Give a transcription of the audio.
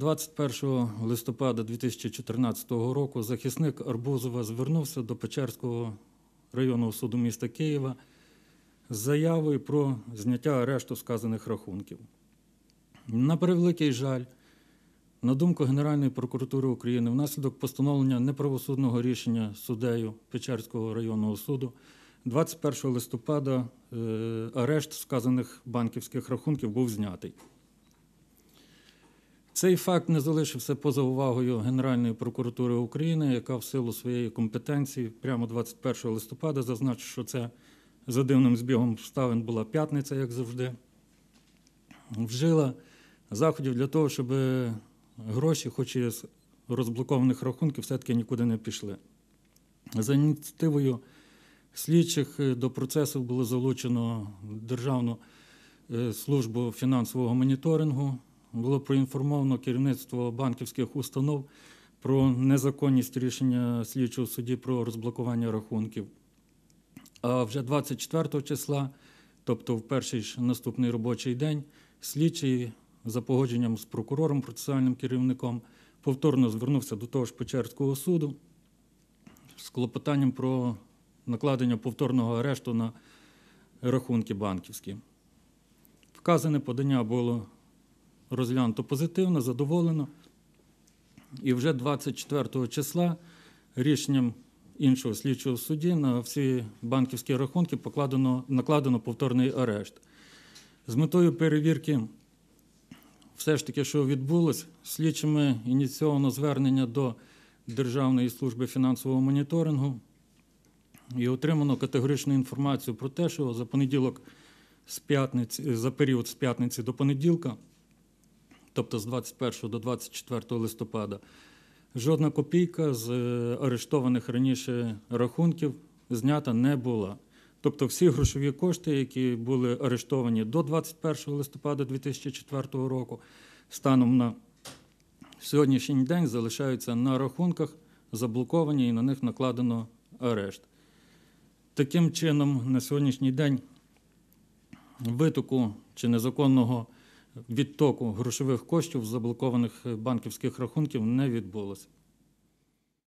21 листопада 2014 року захисник Арбузова звернувся до Печерського районного суду міста Києва з заявою про зняття арешту сказаних рахунків. На превеликий жаль, на думку Генеральної прокуратури України, внаслідок постановлення неправосудного рішення суддею Печерського районного суду 21 листопада е, арешт сказаних банківських рахунків був знятий. Цей факт не залишився поза увагою Генеральної прокуратури України, яка в силу своєї компетенції прямо 21 листопада зазначила, що це за дивним збігом обставин була п'ятниця, як завжди, вжила заходів для того, щоб гроші, хоч і з розблокованих рахунків, все-таки нікуди не пішли. За ініціативою слідчих е, до процесу було залучено Державну е, службу фінансового моніторингу. Було проінформовано керівництво банківських установ про незаконність рішення слідчого судді про розблокування рахунків. А вже 24 числа, тобто в перший ж наступний робочий день, слідчий за погодженням з прокурором, процесуальним керівником, повторно звернувся до того ж Печерського суду з клопотанням про накладення повторного арешту на рахунки банківські. Вказане подання було розглянуто позитивно, задоволено. І вже 24 числа рішенням іншого слідчого судді на всі банківські рахунки покладено, накладено повторний арешт. З метою перевірки, все ж таки, що відбулось, слідчими ініційовано звернення до Державної служби фінансового моніторингу і отримано категоричну інформацію про те, що за понеділок з п'ятниці, за період з п'ятниці до понеділка, тобто з 21 до 24 листопада, жодна копійка з е, арештованих раніше рахунків знята не була. Тобто всі грошові кошти, які були арештовані до 21 листопада 2004 року, станом на сьогоднішній день залишаються на рахунках, заблоковані і на них накладено арешт. Таким чином, на сьогоднішній день витоку чи незаконного відтоку грошових коштів з заблокованих банківських рахунків не відбулося.